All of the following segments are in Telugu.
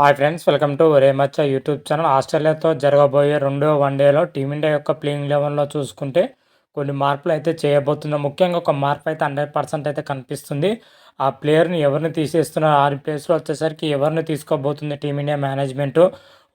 హాయ్ ఫ్రెండ్స్ వెల్కమ్ టు ఒరే మచ్చ యూట్యూబ్ ఛానల్. ఆస్ట్రేలియాతో జరగబోయే రెండో వన్డేలో టీమిండియా యొక్క ప్లేయింగ్ లెవెన్లో చూసుకుంటే కొన్ని మార్పులు అయితే చేయబోతుంది ముఖ్యంగా ఒక మార్పు అయితే హండ్రెడ్ పర్సెంట్ అయితే కనిపిస్తుంది. ఆ ప్లేయర్ని ఎవరిని తీసేస్తున్నారు? ఆ ప్లేస్లో వచ్చేసరికి ఎవరిని తీసుకోబోతుంది టీమిండియా మేనేజ్మెంటు?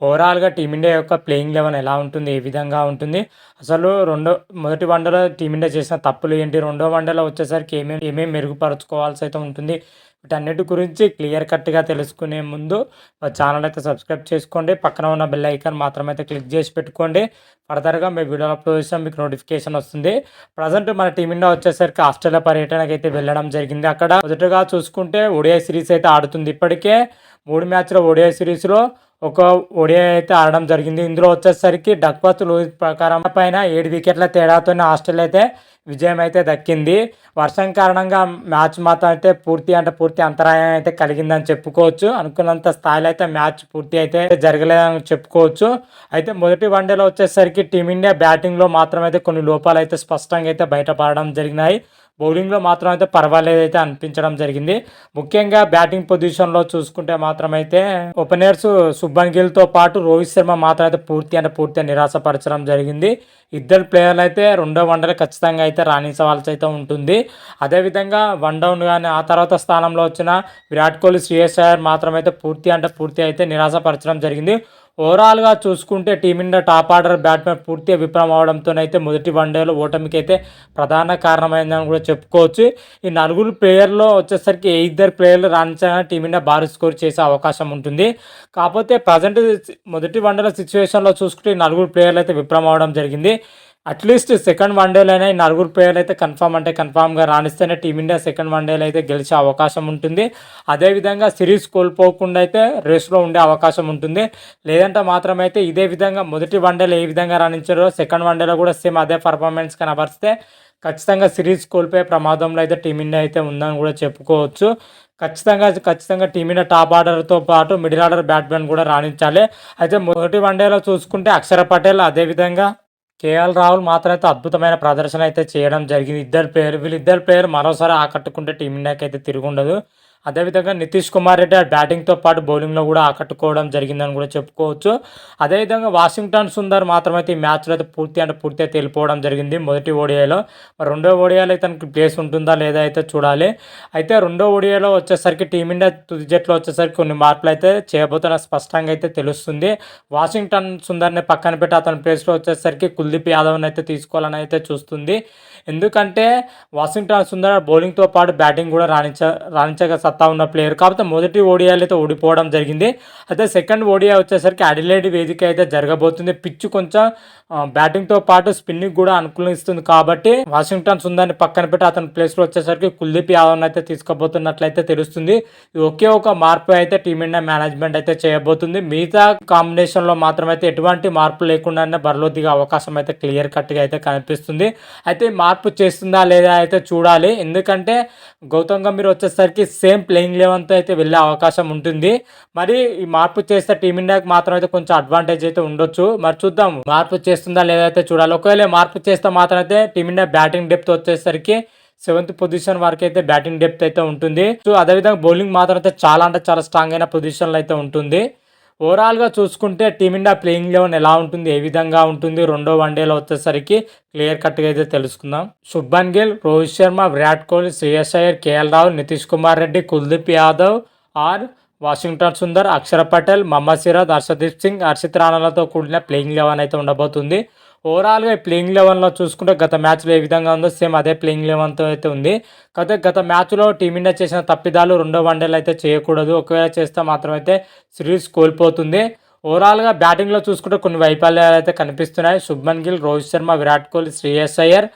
ఓవరాల్గా టీమిండియా యొక్క ప్లేయింగ్ లెవెన్ ఎలా ఉంటుంది? ఏ విధంగా ఉంటుంది? అసలు రెండో మొదటి వన్డేలో టీమిండియా చేసిన తప్పులు ఏంటి? రెండో వన్డేలో వచ్చేసరికి ఏమేమి ఏమేమి మెరుగుపరచుకోవాల్సి అయితే ఉంటుంది? వీటన్నిటి గురించి క్లియర్ కట్గా తెలుసుకునే ముందు మా ఛానల్ అయితే సబ్స్క్రైబ్ చేసుకోండి. పక్కన ఉన్న బెల్ ఐకాన్ మాత్రం అయితే క్లిక్ చేసి పెట్టుకోండి. ఫర్దర్గా మీ వీడియో అప్లోడ్ చేసాం మీకు నోటిఫికేషన్ వస్తుంది. ప్రజెంట్ మన టీమిండియా వచ్చేసరికి ఆస్ట్రేలియా పర్యటనకి అయితే వెళ్ళడం జరిగింది అక్కడ. మొదటగా చూసుకుంటే ఒడియా సిరీస్ అయితే ఆడుతుంది ఇప్పటికే. మూడు మ్యాచ్ల ఒడియా సిరీస్లో ఒక ఒడియా అయితే ఆడడం జరిగింది. ఇందులో వచ్చేసరికి డక్వత్ లూయిస్ ప్రకారం పైన ఏడు వికెట్ల తేడాతోనే ఆస్ట్రేలియా అయితే విజయం అయితే దక్కింది. వర్షం కారణంగా మ్యాచ్ మాత్రం అయితే పూర్తి అంటే పూర్తి అంతరాయం అయితే కలిగిందని చెప్పుకోవచ్చు. అనుకున్నంత స్థాయిలో అయితే మ్యాచ్ పూర్తి అయితే జరగలేదని చెప్పుకోవచ్చు. అయితే మొదటి వన్డేలో వచ్చేసరికి టీమిండియా బ్యాటింగ్లో మాత్రం అయితే కొన్ని లోపాలు అయితే స్పష్టంగా అయితే బయటపడడం జరిగినాయి. బౌలింగ్లో మాత్రం అయితే పర్వాలేదు అయితే అనిపించడం జరిగింది. ముఖ్యంగా బ్యాటింగ్ పొజిషన్లో చూసుకుంటే మాత్రం అయితే ఓపెనర్స్ శుభన్ గిల్తో పాటు రోహిత్ శర్మ మాత్రం అయితే పూర్తి అంటే పూర్తిగా నిరాశపరచడం జరిగింది. ఇద్దరు ప్లేయర్లు అయితే రెండో వన్డేలో ఖచ్చితంగా అయితే రాణించవలసి అయితే ఉంటుంది. అదేవిధంగా వన్ డౌన్ కానీ ఆ తర్వాత స్థానంలో వచ్చిన విరాట్ కోహ్లీ శ్రేయస్ అయ్యర్ మాత్రం అయితే పూర్తి అంటే పూర్తి అయితే నిరాశపరచడం జరిగింది. ఓవరాల్గా చూసుకుంటే టీమిండియా టాప్ ఆర్డర్ బ్యాట్స్మెన్ పూర్తిగా విఫలం అవడంతోనైతే మొదటి వన్డేలో ఓటమికి అయితే ప్రధాన కారణమైందని కూడా చెప్పుకోవచ్చు. ఈ నలుగురు ప్లేయర్లో వచ్చేసరికి ఇద్దరు ప్లేయర్లు రాణించాలని టీమిండియా భారీ స్కోర్ చేసే అవకాశం ఉంటుంది. కాకపోతే ప్రజెంట్ మొదటి వన్డేల సిచ్యువేషన్లో చూసుకుంటే ఈ నలుగురు ప్లేయర్లు అయితే విఫలం అవడం జరిగింది. అట్లీస్ట్ సెకండ్ వన్డేలోనే ఈ నలుగురు ప్లేయర్లు అయితే కన్ఫామ్ అంటే కన్ఫామ్గా రాణిస్తేనే టీమిండియా సెకండ్ వన్డేలో అయితే గెలిచే అవకాశం ఉంటుంది. అదేవిధంగా సిరీస్ కోల్పోకుండా అయితే రేస్లో ఉండే అవకాశం ఉంటుంది. లేదంటే మాత్రం అయితే ఇదే విధంగా మొదటి వన్డేలో ఏ విధంగా రాణించారో సెకండ్ వన్డేలో కూడా సేమ్ అదే పర్ఫార్మెన్స్ కనబరిస్తే ఖచ్చితంగా సిరీస్ కోల్పోయే ప్రమాదంలో అయితే టీమిండియా అయితే ఉందని కూడా చెప్పుకోవచ్చు. ఖచ్చితంగా ఖచ్చితంగా టీమిండియా టాప్ ఆర్డర్తో పాటు మిడిల్ ఆర్డర్ బ్యాట్స్మెన్ కూడా రాణించాలి. అయితే మొదటి వన్డేలో చూసుకుంటే అక్షర పటేల్ అదేవిధంగా కేఎల్ రాహుల్ మాత్రం అయితే అద్భుతమైన ప్రదర్శన అయితే చేయడం జరిగింది. ఇద్దరు ప్లేయర్ వీళ్ళిద్దరు ప్లేయర్ మరోసారి ఆకట్టుకుంటే టీమిండియాకి అయితే తిరుగుండదు ఉండదు. అదేవిధంగా నితీష్ కుమార్ రెడ్డి బ్యాటింగ్తో పాటు బౌలింగ్లో కూడా ఆకట్టుకోవడం జరిగిందని కూడా చెప్పుకోవచ్చు. అదేవిధంగా వాషింగ్టన్ సుందర్ మాత్రమైతే ఈ మ్యాచ్లో అయితే పూర్తి అంటే పూర్తిగా తెలిపోవడం జరిగింది. మొదటి ఓడిఐలో మరి రెండో ఓడిఐలో తనకి ప్లేస్ ఉంటుందా లేదా అయితే చూడాలి. అయితే రెండో ఓడిఐలో వచ్చేసరికి టీమిండియా తుది జట్లో వచ్చేసరికి కొన్ని మార్పులు అయితే చేయబోతున్న స్పష్టంగా అయితే తెలుస్తుంది. వాషింగ్టన్ సుందర్ని పక్కన పెట్టి అతని ప్లేస్లో వచ్చేసరికి కుల్దీప్ యాదవ్ని అయితే తీసుకోవాలని అయితే చూస్తుంది. ఎందుకంటే వాషింగ్టన్ సుందర్ బౌలింగ్తో పాటు బ్యాటింగ్ కూడా రాణించ రాణించగ సత్తా ఉన్న ప్లేయర్ కాకపోతే మొదటి ఓడియాలు అయితే ఓడిపోవడం జరిగింది. అయితే సెకండ్ ఓడియా వచ్చేసరికి అడిలేడ్ వేదిక అయితే జరగబోతుంది. పిచ్ కొంచెం బ్యాటింగ్తో పాటు స్పిన్నింగ్ కూడా అనుకూలిస్తుంది కాబట్టి వాషింగ్టన్ సుందాన్ని పక్కన పెట్టి అతని ప్లేస్లో వచ్చేసరికి కుల్దీప్ యాదవ్ అయితే తీసుకోబోతున్నట్లయితే తెలుస్తుంది. ఒకే ఒక మార్పు అయితే టీమిండియా మేనేజ్మెంట్ అయితే చేయబోతుంది. మిగతా కాంబినేషన్లో మాత్రం అయితే ఎటువంటి మార్పు లేకుండానే బరిలో దిగే అవకాశం అయితే క్లియర్ కట్గా అయితే కనిపిస్తుంది. అయితే మార్పు చేస్తుందా లేదా అయితే చూడాలి. ఎందుకంటే గౌతమ్ గంభీర్ వచ్చేసరికి సేమ్ ప్లేయింగ్ లెవెన్తో అయితే వెళ్ళే అవకాశం ఉంటుంది. మరి ఈ మార్పు చేస్తే టీమిండియాకి మాత్రం అయితే కొంచెం అడ్వాంటేజ్ అయితే ఉండొచ్చు. మరి చూద్దాం మార్పు చేస్తుందా లేదైతే అయితే చూడాలి. ఒకవేళ మార్పు చేస్తే మాత్రం అయితే టీమిండియా బ్యాటింగ్ డెప్త్ వచ్చేసరికి సెవెంత్ పొజిషన్ వరకు అయితే బ్యాటింగ్ డెప్త్ అయితే ఉంటుంది. సో అదేవిధంగా బౌలింగ్ మాత్రం అయితే చాలా అంటే చాలా స్ట్రాంగ్ అయిన పొజిషన్లో అయితే ఉంటుంది. ఓవరాల్గా చూసుకుంటే టీమిండియా ప్లేయింగ్ లెవెన్ ఎలా ఉంటుంది ఏ విధంగా ఉంటుంది రెండో వన్డేలో వచ్చేసరికి క్లియర్ కట్గా అయితే తెలుసుకుందాం. Shubman Gill Rohit Sharma Virat Kohli Shreyas Iyer KL Rahul Nitish Kumar Reddy Kuldeep Yadav R Washington Sundar Akshar Patel Mohammed Siraj Harshdeep Singh Harshit రాణాలతో కూడిన ప్లేయింగ్ లెవెన్ అయితే ఉండబోతుంది. ఓవరాల్గా ఈ ప్లేయింగ్ లెవెన్లో చూసుకుంటే గత మ్యాచ్లో ఏ విధంగా ఉందో సేమ్ అదే ప్లేయింగ్ లెవెన్తో అయితే ఉంది. కాకపోతే గత మ్యాచ్లో టీమిండియా చేసిన తప్పిదాలు రెండో వన్డేలు అయితే చేయకూడదు. ఒకవేళ చేస్తే మాత్రం అయితే సిరీస్ కోల్పోతుంది. ఓవరాల్గా బ్యాటింగ్లో చూసుకుంటే కొన్ని వైఫల్యాలు అయితే కనిపిస్తున్నాయి. శుభ్మన్ గిల్ రోహిత్ శర్మ విరాట్ కోహ్లీ శ్రేయస్ అయ్యర్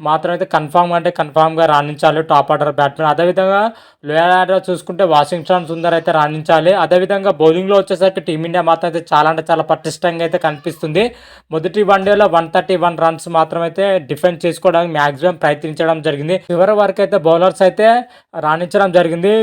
మాత్రం అయితే కన్ఫామ్ అంటే కన్ఫామ్గా రాణించాలి. టాప్ ఆర్డర్ బ్యాట్స్మెన్ అదేవిధంగా లోయర్ ఆర్డర్ చూసుకుంటే వాషింగ్టన్ సుందర్ అయితే రాణించాలి. అదేవిధంగా బౌలింగ్లో వచ్చేసరికి టీమిండియా మాత్రం అయితే చాలా అంటే చాలా పటిష్టంగా అయితే కనిపిస్తుంది. మొదటి వన్డేలో వన్ థర్టీ వన్ రన్స్ మాత్రం అయితే డిఫెండ్ చేసుకోవడానికి మ్యాక్సిమం ప్రయత్నించడం జరిగింది. చివరి వరకు అయితే బౌలర్స్ అయితే రాణించడం జరిగింది.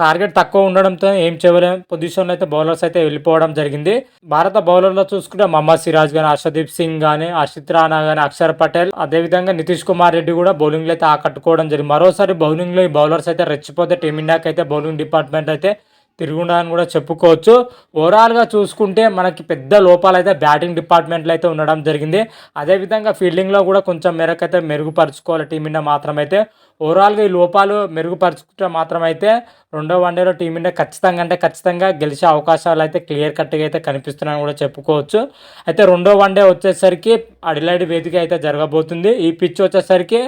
టార్గెట్ తక్కువ ఉండడంతో ఏం చేయలేం. పొజిషన్లో అయితే బౌలర్స్ అయితే వెళ్ళిపోవడం జరిగింది. భారత బౌలర్లో చూసుకుంటే మహమ్మద్ సిరాజ్ కానీ హర్షదీప్ సింగ్ కానీ హర్షిత్ రాణా కానీ అక్షర్ పటేల్ అదేవిధంగా నితీష్ కుమార్ రెడ్డి కూడా బౌలింగ్లో అయితే ఆకట్టుకోవడం జరిగింది. మరోసారి బౌలింగ్లో ఈ బౌలర్స్ అయితే రెచ్చిపోతే టీమిండియాకి అయితే బౌలింగ్ డిపార్ట్మెంట్ అయితే తిరుగుండదని కూడా చెప్పుకోవచ్చు. ఓవరాల్గా చూసుకుంటే మనకి పెద్ద లోపాలు అయితే బ్యాటింగ్ డిపార్ట్మెంట్లో అయితే ఉండడం జరిగింది. అదేవిధంగా ఫీల్డింగ్లో కూడా కొంచెం మేరకు అయితే మెరుగుపరుచుకోవాలి టీమిండియా మాత్రమైతే. ఓవరాల్గా ఈ లోపాలు మెరుగుపరుచుకుంటే మాత్రమైతే రెండో వన్డేలో టీమిండియా ఖచ్చితంగా అంటే ఖచ్చితంగా గెలిచే అవకాశాలు అయితే క్లియర్ కట్గా అయితే కనిపిస్తున్నాయని కూడా చెప్పుకోవచ్చు. అయితే రెండో వన్డే వచ్చేసరికి అడిలైడ్ వేదిక అయితే జరగబోతుంది. ఈ పిచ్ వచ్చేసరికి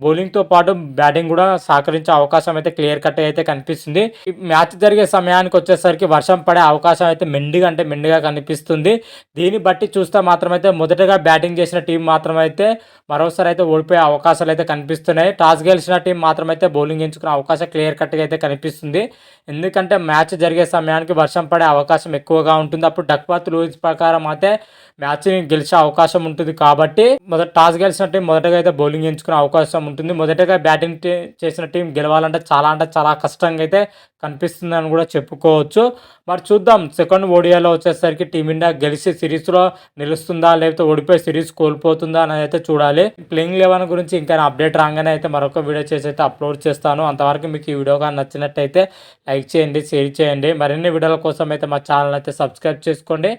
బౌలింగ్తో పాటు బ్యాటింగ్ కూడా సహకరించే అవకాశం అయితే క్లియర్ కట్ అయితే కనిపిస్తుంది. ఈ మ్యాచ్ జరిగే సమయానికి వచ్చేసరికి వర్షం పడే అవకాశం అయితే మెండుగా అంటే మెండుగా కనిపిస్తుంది. దీన్ని బట్టి చూస్తే మాత్రమైతే మొదటగా బ్యాటింగ్ చేసిన టీం మాత్రమైతే మరోసారి అయితే ఓడిపోయే అవకాశాలు అయితే కనిపిస్తున్నాయి. టాస్ గెలిచిన టీం మాత్రమైతే బౌలింగ్ ఎంచుకునే అవకాశం క్లియర్ కట్గా అయితే కనిపిస్తుంది. ఎందుకంటే మ్యాచ్ జరిగే సమయానికి వర్షం పడే అవకాశం ఎక్కువగా ఉంటుంది. అప్పుడు డక్వర్త్ లూజ్ ప్రకారం అయితే మ్యాచ్ని గెలిచే అవకాశం ఉంటుంది కాబట్టి మొదట టాస్ గెలిచిన టీం మొదటగా అయితే బౌలింగ్ ఎంచుకునే అవకాశం ఉంటుంది. మొదటగా బ్యాటింగ్ టీ- చేసిన టీం గెలవాలంటే చాలా అంటే చాలా కష్టంగా అయితే కనిపిస్తుందని కూడా చెప్పుకోవచ్చు. మరి చూద్దాం సెకండ్ ఓడియాలో వచ్చేసరికి టీమిండియా గెలిచి సిరీస్లో నిలుస్తుందా లేకపోతే ఓడిపోయి సిరీస్ కోల్పోతుందా అనేది అయితే చూడాలి. ప్లేయింగ్ లెవెన్ గురించి ఇంకా అప్డేట్ రాగానే అయితే మరొక వీడియో చేసి అయితే అప్లోడ్ చేస్తాను. అంతవరకు మీకు ఈ వీడియో కానీ నచ్చినట్టయితే లైక్ చేయండి షేర్ చేయండి. మరిన్ని వీడియోల కోసం అయితే మా ఛానల్ అయితే సబ్స్క్రైబ్ చేసుకోండి.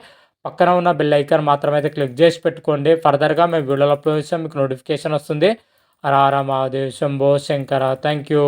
పక్కన ఉన్న బెల్ ఐకాన్ మాత్రం అయితే క్లిక్ చేసి పెట్టుకోండి. ఫర్దర్గా మేము వీడియోలు అప్లోడ్ చేసాం మీకు నోటిఫికేషన్ వస్తుంది. రారా మహాదేవ్ శంభో శంకర థ్యాంక్ యూ